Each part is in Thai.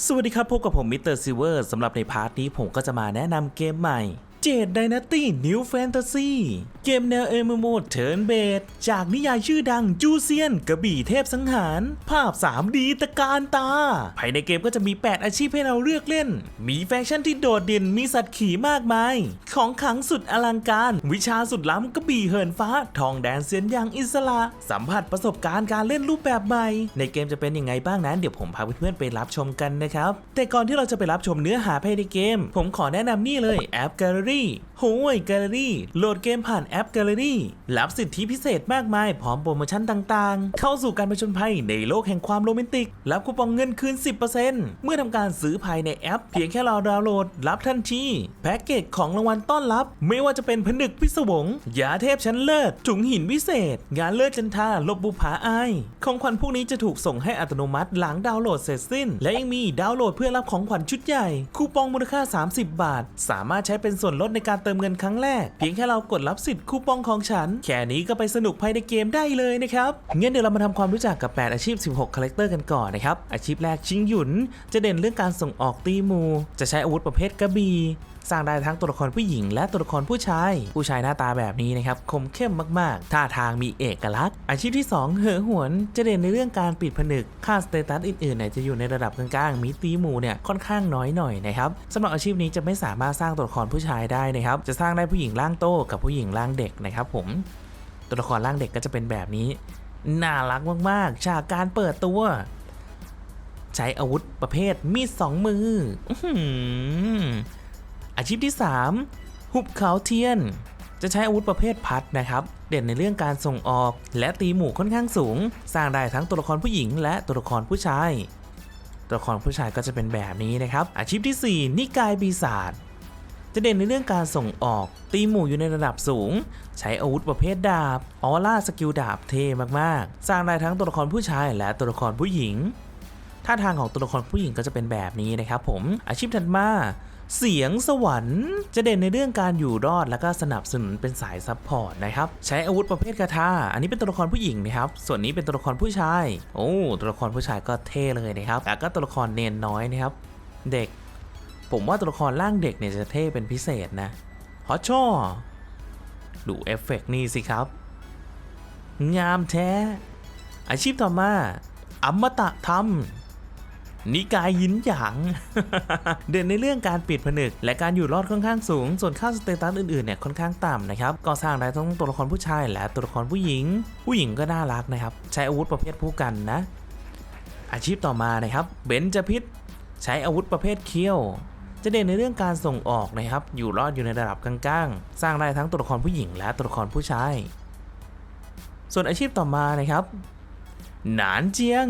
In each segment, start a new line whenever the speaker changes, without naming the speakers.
สวัสดีครับพบกับผมมิสเตอร์ซิเวอร์สำหรับในพาร์ทนี้ผมก็จะมาแนะนำเกมใหม่ เจดไดนาตี้นิวแฟนตาซีเกมแนวเอ o โมเทิร์นเบดจากนิยายชื่อดังจูเซียน กระบี่เทพสังหาร ภาพ 3D ตะการตา ภายในเกมก็จะมี 8 อาชีพให้เราเลือกเล่น มีแฟชั่นที่โดดเด่นมีสัตว์ขี่มากมาย ของขลังสุดอลังการ วิชาสุดล้ำกระบี่เหินฟ้า ทองแดนเซียนอย่างอิสระ สัมผัสประสบการณ์การเล่นรูปแบบใหม่ ในเกมจะเป็นยังไงบ้างนั้นเดี๋ยวผมพาเพื่อนๆไปรับชมกันนะครับแต่ก่อนที่เราจะไปรับชมเนื้อหาภายในเกม ผมขอแนะนำนี่เลยแอป Gallery โห้ย Gallery โหลดเกมผ่านแอป Gallery รับสิทธิพิเศษมากมาย พร้อมโปรโมชั่นต่างๆ เข้าสู่การผจญภัยในโลกแห่งความโรแมนติก รับคูปองเงินคืน 10%เมื่อทำการซื้อภายในแอป เพียงแค่เราดาวน์โหลด รับทันทีแพ็กเกจของรางวัลต้อนรับ ไม่ว่าจะเป็นผนึกพิศวงยาเทพชั้นเลิศถุงหินวิเศษ งานเลิศจันทาลบบุผาอายของขวัญพวกนี้จะถูกส่งให้อัตโนมัติหลังดาวน์โหลดเสร็จสิ้น และยังมีดาวน์โหลดเพื่อรับของขวัญชุดใหญ่คูปองมูลค่า 30 บาท สามารถใช้เป็นส่วนลดในการเติมเงินครั้งแรก เพียงแค่เรากดรับสิทธิ์คูปองของฉัน แค่นี้ก็ไปสนุกภายในเกมได้เลยนะครับงั้นเดี๋ยวเรามาทำความรู้จักกับ 8 อาชีพ 16 คาแรคเตอร์กันก่อนนะครับอาชีพแรกชิงหยุน จะเด่นเรื่องการส่งออกตีมู จะใช้อาวุธประเภทกระบี่ สร้างได้ทั้งตัวละครผู้หญิง และตัวละครผู้ชาย ผู้ชายหน้าตาแบบนี้นะครับคมเข้มมากๆท่าทางมีเอกลักษณ์ อาชีพที่ 2 เหอหวนจะเด่นในเรื่องการปิดผนึกค่าสเตตัสอื่นๆเนี่ยจะอยู่ในระดับกลางๆมีตีหมูเนี่ยค่อนข้างน้อยหน่อยนะครับสำหรับอาชีพนี้จะไม่สามารถสร้างตัวละครผู้ชายได้นะครับจะสร้างได้ผู้หญิงร่างโตกับผู้หญิงร่างเด็กนะครับผมตัวละครร่างเด็กก็จะเป็นแบบนี้น่ารักมากๆฉากการเปิดตัว ใช้อาวุธประเภทมีดสองมือ อาชีพที่ 3 หุบเขาเทียน จะใช้อาวุธประเภทพัดนะครับ เด่นในเรื่องการส่งออก และตีหมู่ค่อนข้างสูง สร้างได้ทั้งตัวละครผู้หญิง และตัวละครผู้ชาย ตัวละครผู้ชายก็จะเป็นแบบนี้นะครับ อาชีพที่ 4 นิกายปีศาจจะเด่นในเรื่องการส่งออก ตีหมู่อยู่ในระดับสูง ใช้อาวุธประเภทดาบออร่าสกิลดาบเท่มากๆ สร้างได้ทั้งตัวละครผู้ชายและตัวละครผู้หญิงท่าทางของตัวละครผู้หญิงก็จะเป็นแบบนี้นะครับผมอาชีพถัดมา เสียงสวรรค์ จะเด่นในเรื่องการอยู่รอดและก็สนับสนุนเป็นสายซัพพอร์ตนะครับ ใช้อาวุธประเภทคาถาอันนี้เป็นตัวละครผู้หญิงนะครับ ส่วนนี้เป็นตัวละครผู้ชาย โอ้ตัวละครผู้ชายก็เท่เลยนะครับแล้วก็ตัวละครเนนน้อยนะครับ เด็ก ผมว่าตัวละครร่างเด็กเนี่ยจะเท่เป็นพิเศษนะฮอช่อดูเอฟเฟกต์นี่สิครับ งามแท้ อาชีพต่อมาอมตะธรรม นิกายยินหยาง เด่นในเรื่องการปิดผนึก และการอยู่รอดค่อนข้างสูง ส่วนค่าสเตตัสอื่นๆเนี่ยค่อนข้างต่ำนะครับก็สร้างได้ทั้งตัวละครผู้ชายและตัวละครผู้หญิง ผู้หญิงก็น่ารักนะครับ ใช้อาวุธประเภทผู้กันนะ อาชีพต่อมานะครับเบนจพิษใช้อาวุธประเภทเคี้ยว จะเด่นในเรื่องการส่งออกนะครับ อยู่รอดอยู่ในระดับกลางๆ สร้างได้ทั้งตัวละครผู้หญิงและตัวละครผู้ชาย ส่วนอาชีพต่อมานะครับ หนานเจียง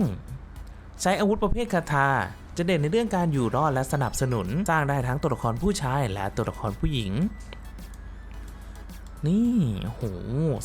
ใช้อาวุธประเภทคาถาจะเด่นในเรื่องการอยู่รอดและสนับสนุน สร้างได้ทั้งตัวละครผู้ชายและตัวละครผู้หญิง นี่โห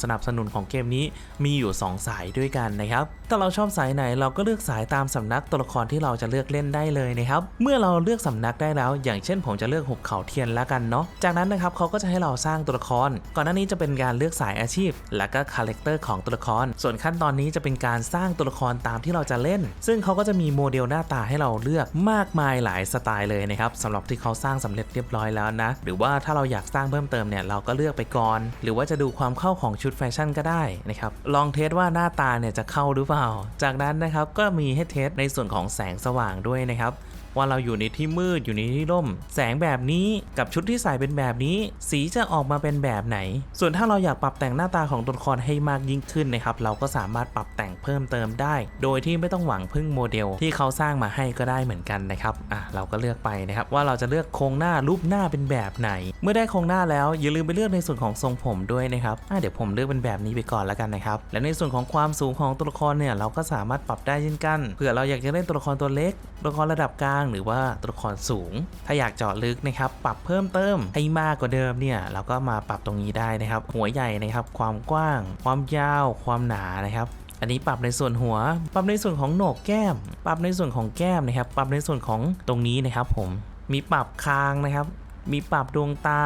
สนับสนุนของเกมนี้มีอยู่ 2 สายด้วยกันนะครับ ถ้าเราชอบสายไหนเราก็เลือกสายตามสำนักตัวละครที่เราจะเลือกเล่นได้เลยนะครับ เมื่อเราเลือกสำนักได้แล้ว อย่างเช่นผมจะเลือกหุบเขาเทียนแล้วกันเนาะ จากนั้นนะครับเขาก็จะให้เราสร้างตัวละคร ก่อนหน้านี้จะเป็นการเลือกสายอาชีพ และก็คาแรคเตอร์ของตัวละคร ส่วนขั้นตอนนี้จะเป็นการสร้างตัวละครตามที่เราจะเล่น ซึ่งเขาก็จะมีโมเดลหน้าตาให้เราเลือกมากมายหลายสไตล์เลยนะครับสำหรับที่เขาสร้างสำเร็จเรียบร้อยแล้วนะ หรือว่าถ้าเราอยากสร้างเพิ่มเติมเนี่ยเราก็เลือกไปก่อน หรือว่าจะดูความเข้าของชุดแฟชั่นก็ได้นะครับ ลองเทสว่าหน้าตาเนี่ยจะเข้าหรือเปล่าจากนั้นนะครับก็มีให้เทสในส่วนของแสงสว่างด้วยนะครับ ว่าเราอยู่ในที่มืดอยู่ในที่ร่ม แสงแบบนี้กับชุดที่ใส่เป็นแบบนี้ สีจะออกมาเป็นแบบไหน ส่วนถ้าเราอยากปรับแต่งหน้าตาของตัวละครให้มากยิ่งขึ้นนะครับเราก็สามารถปรับแต่งเพิ่มเติมได้ โดยที่ไม่ต้องหวังพึ่งโมเดลที่เขาสร้างมาให้ก็ได้เหมือนกันนะครับอะเราก็เลือกไปนะครับว่าเราจะเลือกโครงหน้ารูปหน้าเป็นแบบไหน เมื่อได้โครงหน้าแล้วอย่าลืมไปเลือกในส่วนของทรงผมด้วยนะครับอะเดี๋ยวผมเลือกเป็นแบบนี้ไปก่อนแล้วกันนะครับและในส่วนของความสูงของตัวละครเนี่ยเราก็สามารถปรับได้เช่นกันเผื่อเราอยากจะเล่นตัวละครตัวเล็กตัวละครระดับกลางหรือว่าตัวละครสูง ถ้าอยากเจาะลึกนะครับปรับเพิ่มเติมให้มากกว่าเดิมเนี่ยเราก็มาปรับตรงนี้ได้นะครับ หัวใหญ่นะครับ ความกว้าง ความยาว ความหนานะครับอันนี้ปรับในส่วนหัว ปรับในส่วนของโหนกแก้ม ปรับในส่วนของแก้มนะครับ ปรับในส่วนของตรงนี้นะครับ ผม มีปรับคางนะครับ มีปรับดวงตา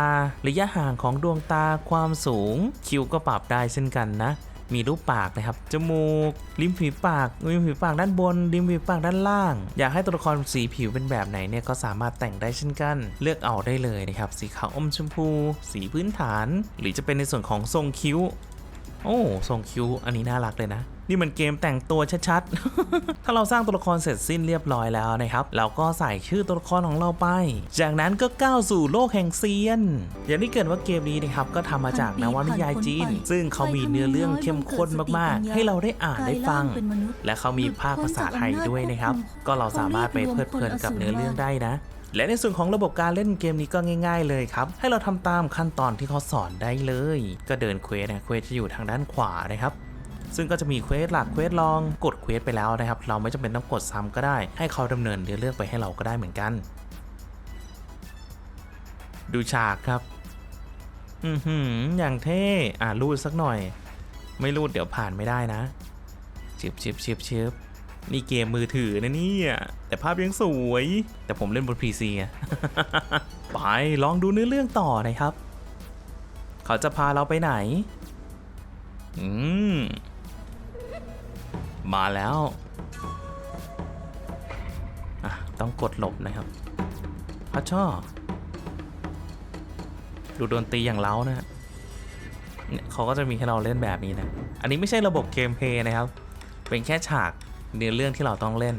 ระยะห่างของดวงตา ความสูง คิ้วก็ปรับได้เช่นกันนะ มีรูปปากนะครับ จมูก ริมฝีปาก ริมฝีปากด้านบน ริมฝีปากด้านล่าง อยากให้ตัวละครสีผิวเป็นแบบไหนเนี่ยก็สามารถแต่งได้เช่นกัน เลือกเอาได้เลยนะครับ สีขาวอมชมพู สีพื้นฐาน หรือจะเป็นในส่วนของทรงคิ้ว โอ้ทรงคิ้วอันนี้น่ารักเลยนะ นี่มันเกมแต่งตัวชัดๆ ถ้าเราสร้างตัวละครเสร็จสิ้นเรียบร้อยแล้วนะครับ เราก็ใส่ชื่อตัวละครของเราไป จากนั้นก็ก้าวสู่โลกแห่งเซียน อย่างที่เกิดว่าเกมนี้นะครับก็ทำมาจากนวนิยายจีน ซึ่งเขามีเนื้อเรื่องเข้มข้นมากๆ ให้เราได้อ่านได้ฟัง และเขามีภาคภาษาไทยด้วยนะครับ ก็เราสามารถไปเพลิดเพลินกับเนื้อเรื่องได้นะ และในส่วนของระบบการเล่นเกมนี้ก็ง่าย ๆ เลยครับ ให้เราทำตามขั้นตอนที่เขาสอนได้เลย ก็เดินเควสนะเควสจะอยู่ทางด้านขวานะครับซึ่งก็จะมีเควสหลักเควสรองกดเควสไปแล้วนะครับ เราไม่จำเป็นต้องกดซ้ำก็ได้ ให้เขาดำเนินเนื้อเรื่องไปให้เราก็ได้เหมือนกัน ดูฉากครับ อือหืออย่างเท่อ่ารูดสักหน่อย ไม่รูดเดี๋ยวผ่านไม่ได้นะชิบชิบชิบชิบ นี่เกมมือถือนะเนี่ย แต่ภาพยังสวย แต่ผมเล่นบน PC ไงไปลองดูเนื้อเรื่องต่อนะครับ เขาจะพาเราไปไหน อืม มาแล้วอะต้องกดหลบนะครับพระช่อดูดนตรีอย่างเล้านะฮะเนี่ยเขาก็จะมีให้เราเล่นแบบนี้นะ อันนี้ไม่ใช่ระบบเกมเพย์นะครับ เป็นแค่ฉาก เนื้อเรื่องที่เราต้องเล่น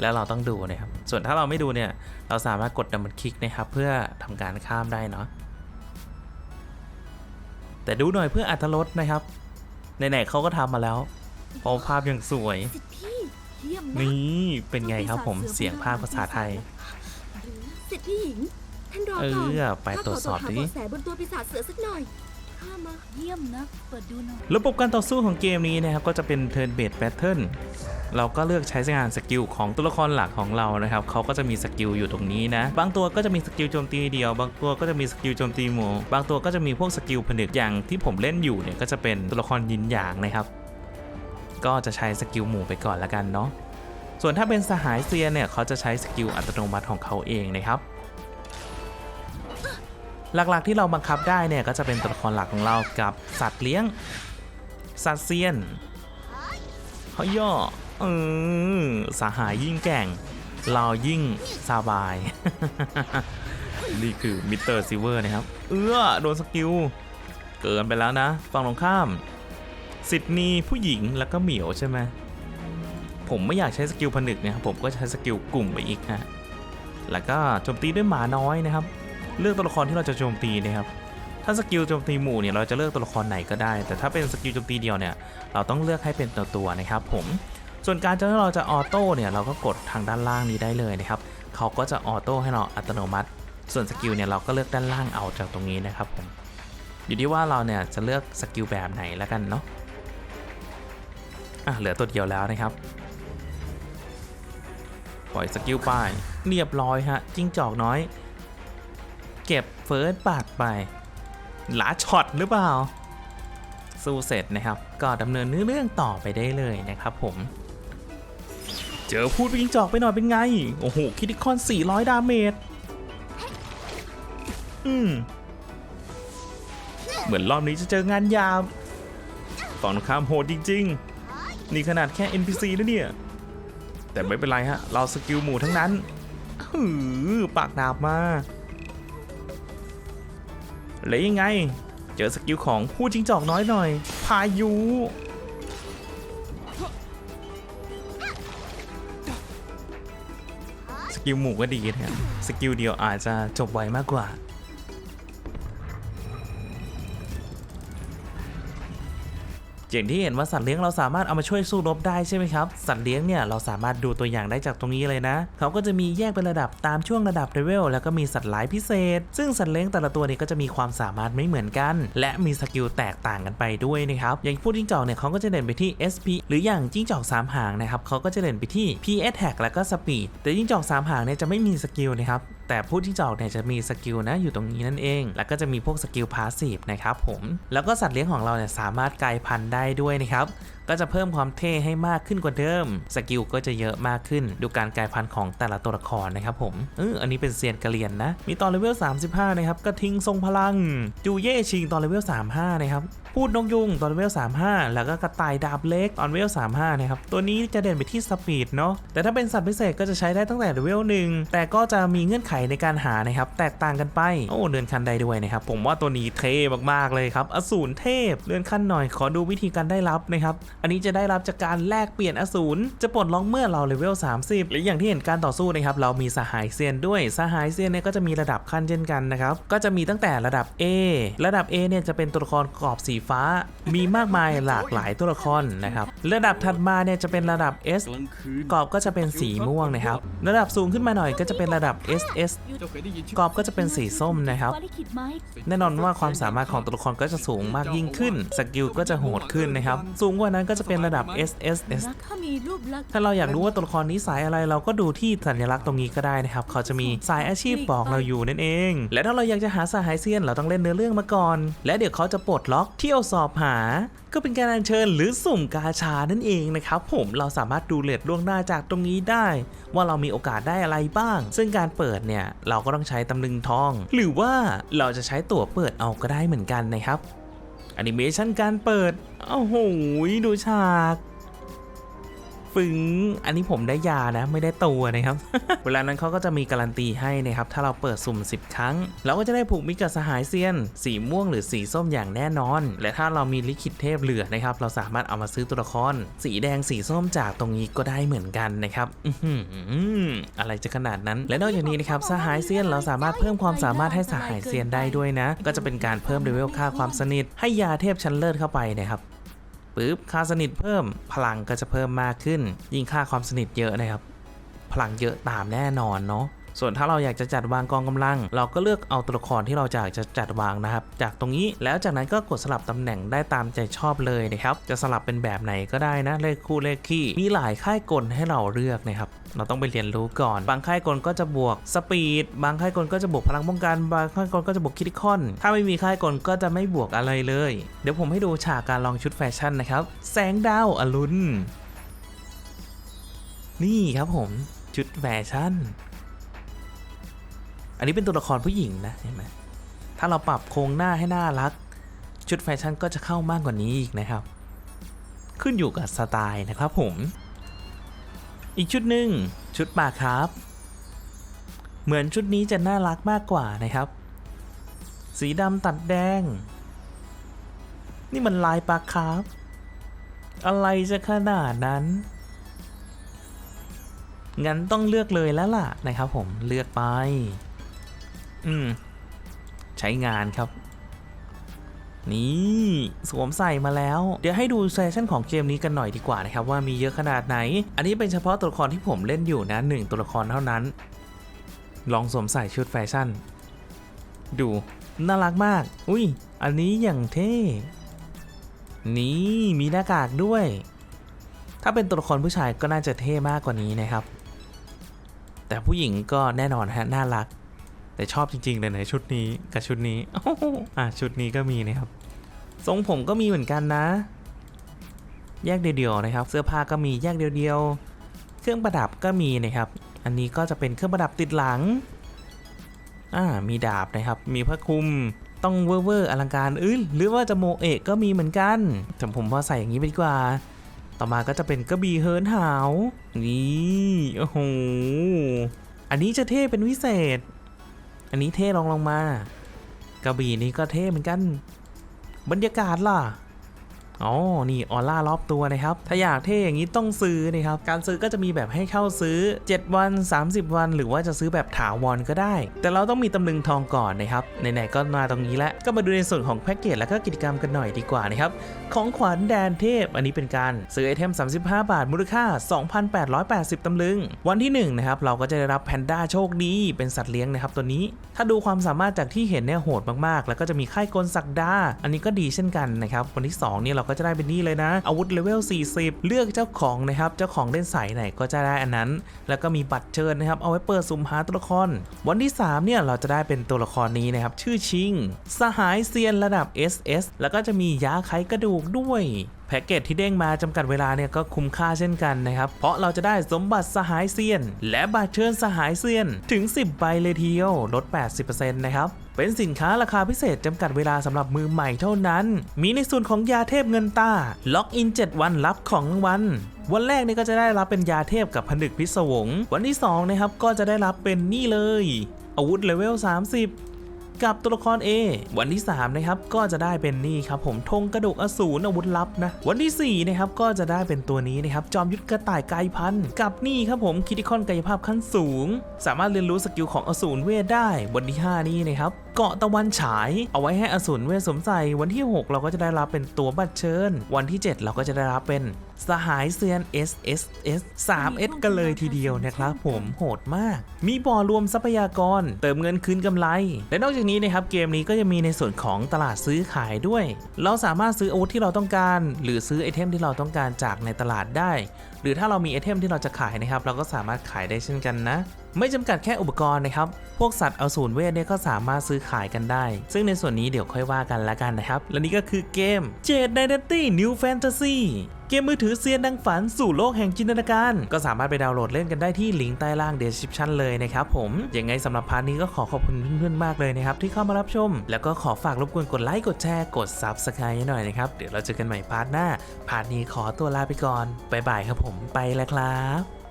แล้วเราต้องดูนะครับ ส่วนถ้าเราไม่ดูเนี่ย เราสามารถกดดับเบิลคลิกนะครับ เพื่อทำการข้ามได้เนาะแต่ดูหน่อยเพื่ออัตรสนะครับไหนๆเขาก็ทำมาแล้วเพราะภาพยังสวย
สิทธิ์พี่เยี่ยมนะ
นี่เป็นไงครับผมเสียงภาคภาษาไทย
หรือสิทธิ์พี่หญิงท่านรอ
เอ
ก่อน
อไปตรวจสอบดิ
ข้าขอตรวจหาเบาะแสบนตัวปีศาจเสือสักหน่อย ข้ามาเยี่ยมนะ เปิดดูหน่อย
ระบบการต่อสู้ของเกมนี้นะครับก็จะเป็น turn based pattern เราก็เลือกใช้งานสกิลของตัวละครหลักของเรานะครับเขาก็จะมีสกิลอยู่ตรงนี้นะ บางตัวก็จะมีสกิลโจมตีเดียว บางตัวก็จะมีสกิลโจมตีหมู่ บางตัวก็จะมีพวกสกิลผนึกอย่างที่ผมเล่นอยู่เนี่ยก็จะเป็นตัวละครยินหยางนะครับ ก็จะใช้สกิลหมู่ไปก่อนละกันเนาะ ส่วนถ้าเป็นสหายเซียนเนี่ยเขาจะใช้สกิลอัตโนมัติของเขาเองนะครับ หลักๆที่เราบังคับได้เนี่ยก็จะเป็นตัวละครหลักของเรากับสัตว์เลี้ยง สัตว์เซียนเฮ้ยย่อเออสหายยิ่งแก่ง เรายิ่งสบาย นี่คือมิสเตอร์ซิเวอร์นะครับ เอื้อโดนสกิล เกินไปแล้วนะฝั่งตรงข้าม สิทธิ์นีผู้หญิงแล้วก็เหมียวใช่ไหมผมไม่อยากใช้สกิลผนึกนะครับผมก็ใช้สกิลกลุ่มไปอีกฮะแล้วก็โจมตีด้วยหมาน้อยนะครับ เลือกตัวละครที่เราจะโจมตีนะครับถ้าสกิลโจมตีหมู่เนี่ยเราจะเลือกตัวละครไหนก็ได้ แต่ถ้าเป็นสกิลโจมตีเดียวเนี่ยเราต้องเลือกให้เป็นตัวตัวๆนะครับผมส่วนการจะที่เราจะออโต้เนี่ยเราก็กดทางด้านล่างนี้ได้เลยนะครับเขาก็จะออโต้ให้เราอัตโนมัติ ส่วนสกิลเนี่ยเราก็เลือกด้านล่างเอาจากตรงนี้นะครับผมอยู่ที่ว่าเราเนี่ยจะเลือกสกิลแบบไหนแล้วกันเนาะอะเหลือตัวเดียวแล้วนะครับปล่อยสกิลไปเรียบร้อยฮะจิ้งจอกน้อย เก็บเฟิร์สบาทไป หลาช็อตหรือเปล่า สู้เสร็จนะครับ ก็ดำเนินเนื้อเรื่องต่อไปได้เลยนะครับผม เจอพูดวิ่งจอกไปหน่อยเป็นไง โอ้โห คิดิคอน 400 ดาเมจ อืม เหมือนรอบนี้จะเจองานยามฝั่งตรงข้ามโหดจริง ๆ นี่ขนาดแค่ NPC นะเนี่ย แต่ไม่เป็นไรฮะ เราสกิลหมู่ทั้งนั้นหือปากดาบมา แล้วยังไง เจอสกิลของผู้จิงจอกน้อยหน่อย พายุ สกิลหมูก็ดีนะครับ สกิลเดียวอาจจะจบไวมากกว่า อย่างที่เห็นว่าสัตว์เลี้ยงเราสามารถเอามาช่วยสู้รบได้ใช่ไหมครับ สัตว์เลี้ยงเนี่ยเราสามารถดูตัวอย่างได้จากตรงนี้เลยนะ เขาก็จะมีแยกเป็นระดับตามช่วงระดับเลเวลแล้วก็มีสัตว์หลายพิเศษ ซึ่งสัตว์เลี้ยงแต่ละตัวเนี่ยก็จะมีความสามารถไม่เหมือนกัน และมีสกิลแตกต่างกันไปด้วยนะครับอย่างผู้จิ้งจอกเนี่ยเขาก็จะเด่นไปที่ SP หรืออย่างจิ้งจอกสามหางนะครับเขาก็จะเด่นไปที่ P Attack แล้วก็ Speed แต่จิ้งจอกสามหางเนี่ยจะไม่มีสกิลนะครับ แต่ผู้ที่จอกเนี่ยจะมีสกิลนะอยู่ตรงนี้นั่นเอง แล้วก็จะมีพวกสกิลพาสซีฟนะครับผม แล้วก็สัตว์เลี้ยงของเราเนี่ยสามารถกลายพันธุ์ได้ด้วยนะครับ ก็จะเพิ่มความเท่ให้มากขึ้นกว่าเดิม สกิลก็จะเยอะมากขึ้น ดูการกลายพันธุ์ของแต่ละตัวละครนะครับผมเอออันนี้เป็นเซียนกะเรียนนะ มีตอนเลเวล35นะครับกระทิงทรงพลัง จูเย่ชิงตอนเลเวล35นะครับ พูดนกยุงตอนเลเวล 35 แล้วก็กระต่ายดาบเล็กตอนเลเวล 35 นะครับ ตัวนี้จะเด่นไปที่สปีดเนาะ แต่ถ้าเป็นสัตว์พิเศษก็จะใช้ได้ตั้งแต่เวลหนึ่งแต่ก็จะมีเงื่อนไขในการหานะครับ แตกต่างกันไป โอ้เดือนคันใดด้วยนะครับ ผมว่าตัวนี้เท่มากๆเลยครับ อสูรเทพ เลื่อนขั้นหน่อย ขอดูวิธีการได้รับนะครับ อันนี้จะได้รับจากการแลกเปลี่ยนอสูร จะปลดล็อกเมื่อเราเลเวล 30 หรืออย่างที่เห็นการต่อสู้นะครับ เรามีสหายเซียนด้วย สหายเซียนเนี่ยก็จะมีระดับขั้นเช่นกันนะครับ ก็จะมีตั้งแต่ระดับ A ระดับ A เนี่ยจะเป็นตัวละครกรอบสีฟ้า มีมากมายหลากหลายตัวละครนะครับ ระดับถัดมาเนี่ยจะเป็นระดับ S
ก
รอบก็จะเป็นสีม่วงนะครับ ระดับสูงขึ้นมาหน่อยก็จะเป็นระดับ SS กรอบก็จะเป็นสีส้มนะครับ แน่นอนว่าความสามารถของตัวละครก็จะสูงมากยิ่งขึ้น สกิลก็จะโหดขึ้นนะครับ สูงกว่านั้นก็จะเป็นระดับ SSS
ถ้า
เราอยากรู้ว่าตัวละครนี้สายอะไรเราก็ดูที่สัญลักษณ์ตรงนี้ก็ได้นะครับ เขาจะมีสายอาชีพบอกเราอยู่นั่นเอง และถ้าเราอยากจะหาสหายเซียนเราต้องเล่นเนื้อเรื่องมาก่อน และเดี๋ยวเขาจะปลดล็อกเที่ยวสอบหา ก็เป็นการอัญเชิญหรือสุ่มกาชานั่นเองนะครับผมเราสามารถดูเลทล่วงหน้าจากตรงนี้ได้ ว่าเรามีโอกาสได้อะไรบ้าง ซึ่งการเปิดเนี่ยเราก็ต้องใช้ตำลึงทอง หรือว่าเราจะใช้ตั๋วเปิดเอาก็ได้เหมือนกันนะครับแอนิเมชันการเปิดโอ้โหดูฉาก ฟึงอันนี้ผมได้ยานะไม่ได้ตัวนะครับ เวลานั้นเขาก็จะมีการันตีให้นะครับถ้าเราเปิดสุ่ม 10 ครั้ง เราก็จะได้ผูกมิตรกับสหายเซียน สีม่วงหรือสีส้มอย่างแน่นอน และถ้าเรามีลิขิตเทพเหลือนะครับเราสามารถเอามาซื้อตัวละคร สีแดงสีส้มจากตรงนี้ก็ได้เหมือนกันนะครับอื้อะไรจะขนาดนั้น และนอกจากนี้นะครับสหายเซียนเราสามารถเพิ่มความสามารถให้สหายเซียนได้ด้วยนะ ก็จะเป็นการเพิ่มเลเวลค่าความสนิทให้ยาเทพชั้นเลิศเข้าไปนะครับ ปุ๊บค่าสนิทเพิ่มพลังก็จะเพิ่มมากขึ้น ยิ่งค่าความสนิทเยอะนะครับ พลังเยอะตามแน่นอนเนาะ ส่วนถ้าเราอยากจะจัดวางกองกำลัง เราก็เลือกเอาตัวละครที่เราอยากจะจัดวางนะครับ จากตรงนี้แล้วจากนั้นก็กดสลับตำแหน่งได้ตามใจชอบเลยนะครับ จะสลับเป็นแบบไหนก็ได้นะ เลขคู่เลขคี่ มีหลายค่ายกลให้เราเลือกนะครับเราต้องไปเรียนรู้ก่อน บางค่ายกลก็จะบวกสปีด บางค่ายกลก็จะบวกพลังป้องกัน บางค่ายกลก็จะบวกคิดคอน ถ้าไม่มีค่ายกลก็จะไม่บวกอะไรเลย เดี๋ยวผมให้ดูฉากการลองชุดแฟชั่นนะครับ แสงดาวอรุณ นี่ครับผมชุดแฟชั่น อันนี้เป็นตัวละครผู้หญิงนะเห็นไหมถ้าเราปรับโครงหน้าให้น่ารัก ชุดแฟชั่นก็จะเข้ามากกว่านี้อีกนะครับ ขึ้นอยู่กับสไตล์นะครับผม อีกชุดหนึ่งชุดปลาครับ เหมือนชุดนี้จะน่ารักมากกว่านะครับ สีดำตัดแดง นี่มันลายปลาครับ อะไรจะขนาดนั้นงั้นต้องเลือกเลยแล้วล่ะนะครับผมเลือกไป อืม ใช้งานครับ นี่สวมใส่มาแล้ว เดี๋ยวให้ดูเซสชั่นของเกมนี้กันหน่อยดีกว่านะครับ ว่ามีเยอะขนาดไหน อันนี้เป็นเฉพาะตัวละครที่ผมเล่นอยู่นะหนึ่งตัวละครเท่านั้น ลองสวมใส่ชุดแฟชั่น ดูน่ารักมาก อุ้ย อันนี้อย่างเท่ นี่มีหน้ากากด้วย ถ้าเป็นตัวละครผู้ชายก็น่าจะเท่มากกว่านี้นะครับ แต่ผู้หญิงก็แน่นอนฮะน่ารัก แต่ชอบจริงๆเลยในชุดนี้กับชุดนี้อะชุดนี้ก็มีนะครับทรงผมก็มีเหมือนกันนะ แยกเดียวๆนะครับ เสื้อผ้าก็มีแยกเดียวๆ เครื่องประดับก็มีนะครับ อันนี้ก็จะเป็นเครื่องประดับติดหลังอ่ามีดาบนะครับ มีพระคลุมต้องเวอร์เวอร์อลังการเอ้ยหรือว่าจะโมเอะก็มีเหมือนกันแต่ผมว่าใส่อย่างนี้ไปดีกว่า ต่อมาก็จะเป็นกระบี่เฮิร์นหาวนี่โอ้โหอันนี้จะเท่เป็นวิเศษ อันนี้เท่ลองลงมากระบี่นี่ก็เท่เหมือนกัน บรรยากาศล่ะ อ๋อ นี่ออร่ารอบตัวนะครับ ถ้าอยากเท่อย่างนี้ต้องซื้อนะครับ การซื้อก็จะมีแบบให้เข้าซื้อ 7 วัน 30 วัน หรือว่าจะซื้อแบบถาวรก็ได้ แต่เราต้องมีตำลึงทองก่อนนะครับ ไหนๆก็มาตรงนี้แล้ว ก็มาดูในส่วนของแพ็กเกจแล้วก็กิจกรรมกันหน่อยดีกว่านะครับ ของขวัญแดนเทพ อันนี้เป็นการซื้อไอเทม 35 บาท มูลค่า 2,880ตำลึง วันที่ 1 นะครับ เราก็จะได้รับแพนด้าโชคดี เป็นสัตว์เลี้ยงนะครับตัวนี้ ถ้าดูความสามารถจากที่เห็นเนี่ยโหดมากๆ แล้วก็จะมีค่ายกลศักดา อันนี้ก็ดีเช่นกันนะครับ วันที่2เนี่ยเราก็จะได้เป็นนี่เลยนะ อาวุธเลเวล 40 เลือกเจ้าของนะครับ เจ้าของเล่นสายไหนก็จะได้อันนั้น แล้วก็มีบัตรเชิญนะครับ เอาไว้เปิดสุ่มหาตัวละคร วันที่ 3 เนี่ย เราจะได้เป็นตัวละครนี้นะครับ ชื่อชิง สหายเซียนระดับ SS แล้วก็จะมียาไขกระดูกด้วย แพ็กเกจที่เด้งมาจำกัดเวลาเนี่ยก็คุ้มค่าเช่นกันนะครับ เพราะเราจะได้สมบัติสหายเซียน และบัตรเชิญสหายเซียนถึง 10ใบเลยทีเดียวลด 80%นะครับเป็นสินค้าราคาพิเศษจำกัดเวลาสำหรับมือใหม่เท่านั้น มีในส่วนของยาเทพเงินตา ล็อกอิน 7 วันรับของรางวัล วันแรกนี่ก็จะได้รับเป็นยาเทพกับผนึกพิศวง วันที่2นะครับก็จะได้รับเป็นนี่เลย อาวุธเลเวล 30 กับตัวละคร A วันที่3นะครับก็จะได้เป็นนี่ครับผมธงกระดูกอสูรอาวุธลับนะ วันที่4นะครับก็จะได้เป็นตัวนี้นะครับจอมยุทธกระต่ายกายพันธุ์กับนี่ครับผมคิติคอนกายภาพขั้นสูง สามารถเรียนรู้สกิลของอสูรเวทได้ วันที่ 5 นี้นะครับเกาะตะวันฉายเอาไว้ให้อสูรเวทสมใส่วันที่ 6 เราก็จะได้รับเป็นตัวบัตรเชิญ วันที่ 7 เราก็จะได้รับเป็น สหายเซียน S S S 3 S กันเลยทีเดียวนะครับผมโหดมาก มีบ่อรวมทรัพยากร เติมเงินคืนกำไร และนอกจากนี้นะครับเกมนี้ก็จะมีในส่วนของตลาดซื้อขายด้วย เราสามารถซื้ออาวุธที่เราต้องการ หรือซื้อไอเทมที่เราต้องการจากในตลาดได้ หรือถ้าเรามีไอเทมที่เราจะขายนะครับ เราก็สามารถขายได้เช่นกันนะ ไม่จำกัดแค่อุปกรณ์นะครับ พวกสัตว์เอาสูรเวทเนี่ยก็สามารถซื้อขายกันได้ ซึ่งในส่วนนี้เดี๋ยวค่อยว่ากันละกันนะครับ และนี่ก็คือเกม Jade Dynasty New Fantasy เกมมือถือเซียนดังฝันสู่โลกแห่งจินตนาการ ก็สามารถไปดาวน์โหลดเล่นกันได้ที่ลิงก์ใต้ล่าง description เลยนะครับผม ยังไงสำหรับพาร์ทนี้ก็ขอขอบคุณเพื่อนๆมากเลยนะครับที่เข้ามารับชม แล้วก็ขอฝากรบกวนกดไลค์กดแชร์กด subscribe ให้หน่อยนะครับ เดี๋ยวเราเจอกันใหม่พาร์ทหน้า พาร์ทนี้ขอตัวลาไปก่อนบ๊ายบายครับผมไปแล้วครับ